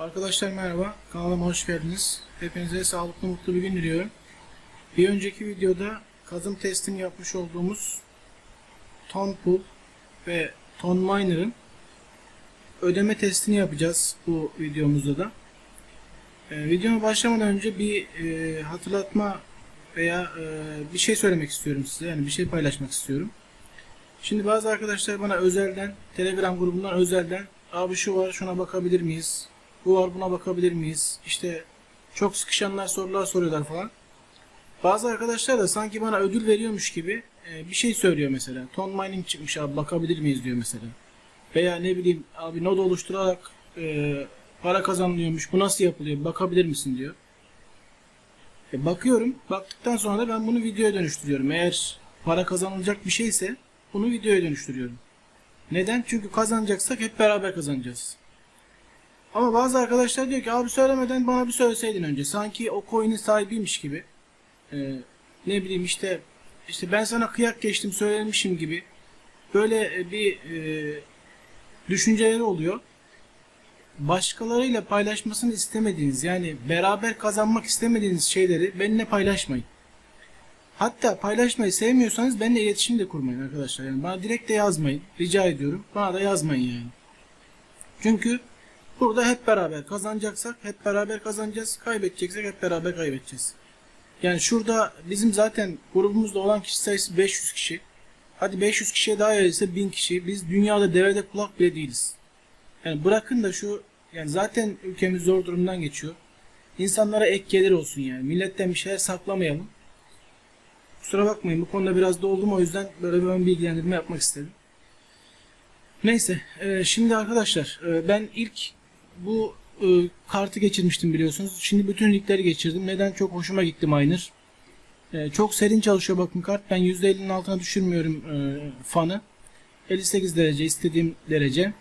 Arkadaşlar merhaba, kanalıma hoş geldiniz. Hepinize sağlıklı, mutlu bir gün diliyorum. Bir önceki videoda kazım testini yapmış olduğumuz Ton Pool ve Ton Miner'ın ödeme testini yapacağız bu videomuzda da. Ee, videoma başlamadan önce bir e, hatırlatma veya e, bir şey söylemek istiyorum size. Yani bir şey paylaşmak istiyorum. Şimdi bazı arkadaşlar bana özelden, Telegram grubundan özelden abi şu var şuna bakabilir miyiz? Bu var buna bakabilir miyiz? İşte çok sıkışanlar sorular soruyorlar falan. Bazı arkadaşlar da sanki bana ödül veriyormuş gibi e, bir şey söylüyor mesela. Ton mining çıkmış abi bakabilir miyiz diyor mesela. Veya ne bileyim abi node oluşturarak e, para kazanılıyormuş. Bu nasıl yapılıyor? Bakabilir misin diyor. E, bakıyorum. Baktıktan sonra da ben bunu videoya dönüştürüyorum. Eğer para kazanılacak bir şeyse bunu videoya dönüştürüyorum. Neden? Çünkü kazanacaksak hep beraber kazanacağız. Ama bazı arkadaşlar diyor ki abi söylemeden bana bir söyleseydin önce. Sanki o coin'in sahibiymiş gibi. Ee, ne bileyim işte işte ben sana kıyak geçtim söylemişim gibi. Böyle bir e, düşünceleri oluyor. Başkalarıyla paylaşmasını istemediğiniz yani beraber kazanmak istemediğiniz şeyleri benimle paylaşmayın. Hatta paylaşmayı sevmiyorsanız benimle iletişim de kurmayın arkadaşlar. Yani bana direkt de yazmayın. Rica ediyorum. Bana da yazmayın yani. Çünkü burada hep beraber kazanacaksak hep beraber kazanacağız. Kaybedeceksek hep beraber kaybedeceğiz. Yani şurada bizim zaten grubumuzda olan kişi sayısı 500 kişi. Hadi 500 kişiye daha verirse 1000 kişi. Biz dünyada devede kulak bile değiliz. Yani bırakın da şu yani zaten ülkemiz zor durumdan geçiyor. İnsanlara ek gelir olsun yani. Milletten bir şeyler saklamayalım. Kusura bakmayın bu konuda biraz doldum o yüzden böyle bir ön bilgilendirme yapmak istedim. Neyse e, şimdi arkadaşlar e, ben ilk bu e, kartı geçirmiştim biliyorsunuz. Şimdi bütün ligleri geçirdim. Neden? Çok hoşuma gitti Miner. E, çok serin çalışıyor bakın kart. Ben %50'nin altına düşürmüyorum e, fanı. 58 derece istediğim derece.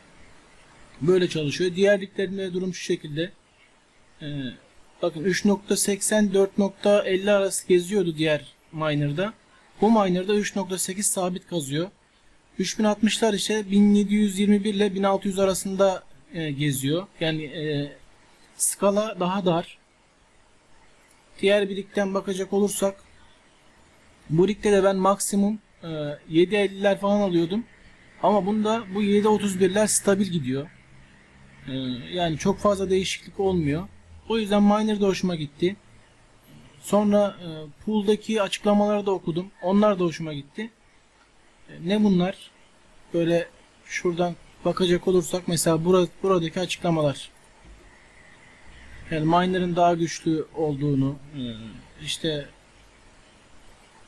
Böyle çalışıyor. Diğer liglerinde durum şu şekilde. E, bakın 3.80 4.50 arası geziyordu diğer miner'da. Bu miner'da 3.8 sabit kazıyor. 3060'lar ise 1721 ile 1600 arasında e, geziyor. Yani e, skala daha dar. Diğer bir ligden bakacak olursak bu ligde de ben maksimum e, 7.50'ler falan alıyordum. Ama bunda bu 7.31'ler stabil gidiyor. E, yani çok fazla değişiklik olmuyor. O yüzden miner de hoşuma gitti. Sonra e, pool'daki açıklamaları da okudum. Onlar da hoşuma gitti. E, ne bunlar? Böyle şuradan bakacak olursak mesela bura, buradaki açıklamalar. Yani miner'ın daha güçlü olduğunu, e, işte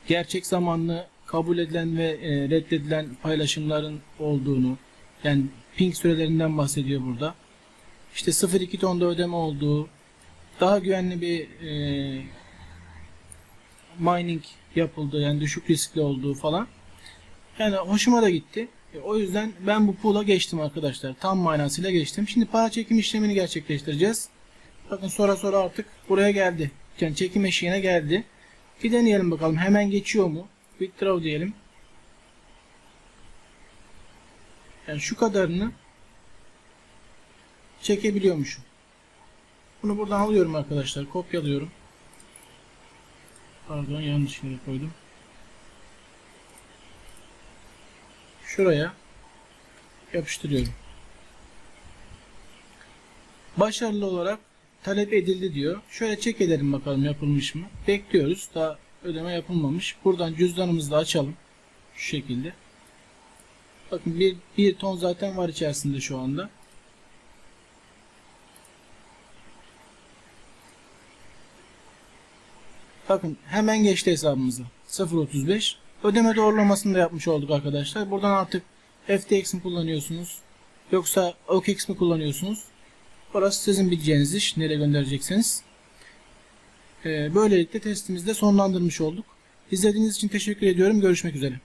gerçek zamanlı kabul edilen ve e, reddedilen paylaşımların olduğunu, yani ping sürelerinden bahsediyor burada. İşte 0.2 tonda ödeme olduğu, daha güvenli bir e, mining yapıldığı yani düşük riskli olduğu falan. Yani hoşuma da gitti. E, o yüzden ben bu pool'a geçtim arkadaşlar. Tam manasıyla geçtim. Şimdi para çekim işlemini gerçekleştireceğiz. Bakın sonra sonra artık buraya geldi. Yani çekim eşiğine geldi. Bir deneyelim bakalım hemen geçiyor mu? Withdraw diyelim. Yani şu kadarını çekebiliyormuşum. Bunu buradan alıyorum arkadaşlar. Kopyalıyorum. Pardon yanlış yere koydum. Şuraya yapıştırıyorum. Başarılı olarak talep edildi diyor. Şöyle çek edelim bakalım yapılmış mı. Bekliyoruz. Daha ödeme yapılmamış. Buradan cüzdanımızı da açalım. Şu şekilde. Bakın bir, bir ton zaten var içerisinde şu anda. Bakın hemen geçti hesabımıza. 0.35. Ödeme doğrulamasını da yapmış olduk arkadaşlar. Buradan artık FTX mi kullanıyorsunuz? Yoksa OKX mi kullanıyorsunuz? Burası sizin bileceğiniz iş. Nereye göndereceksiniz? Ee, böylelikle testimizi de sonlandırmış olduk. İzlediğiniz için teşekkür ediyorum. Görüşmek üzere.